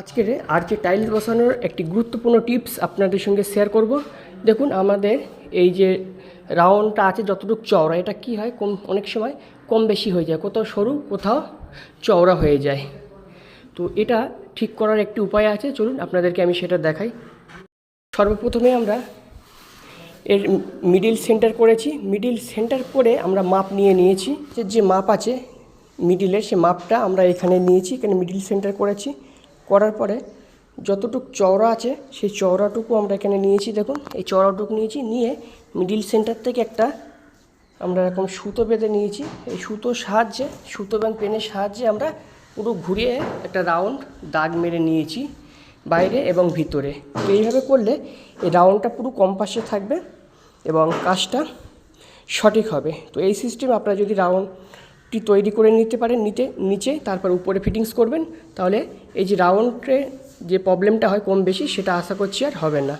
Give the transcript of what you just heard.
আজকের আর্চে টাইলস বসানোর একটি গুরুত্বপূর্ণ টিপস আপনাদের সঙ্গে শেয়ার করব। দেখুন, আমাদের এই যে রাউন্ডটা আছে, যতটুকু চওড়া, এটা কি হয়? কম, অনেক সময় কম বেশি হয়ে যায়, কোথাও সরু, কোথাও চওড়া হয়ে যায়। তো এটা ঠিক করার একটি উপায় আছে। চলুন, আপনাদেরকে আমি সেটা দেখাই। সর্বপ্রথমে আমরা এর মিডিল সেন্টার করেছি। মিডিল সেন্টার করে আমরা মাপ নিয়ে নিয়েছি। যে যে মাপ আছে মিডিলের, সে মাপটা আমরা এখানে নিয়েছি, এখানে মিডিল সেন্টার করেছি। করার পরে যতটুক চওড়া আছে, সেই চওড়াটুকু আমরা এখানে নিয়েছি, দেখুন। এই চওড়াটুকু নিয়েছি, নিয়ে মিডিল সেন্টার থেকে একটা আমরা এরকম সুতো বেঁধে নিয়েছি। এই সুতোর সাহায্যে, সুতো এবং পেনের সাহায্যে আমরা পুরো ঘুরিয়ে একটা রাউন্ড দাগ মেরে নিয়েছি বাইরে এবং ভিতরে। তো এইভাবে করলে এই রাউন্ডটা পুরো কম্পাসে থাকবে এবং কাজটা সঠিক হবে। তো এই সিস্টেম আপনারা যদি রাউন্ডটি তৈরি করে নিতে পারেন, নিতে, নিচে, তারপর উপরে ফিটিংস করবেন। তাহলে এই যে রাউন্ডে যে প্রবলেমটা হয় কম বেশি, সেটা আশা করছি আর হবে না।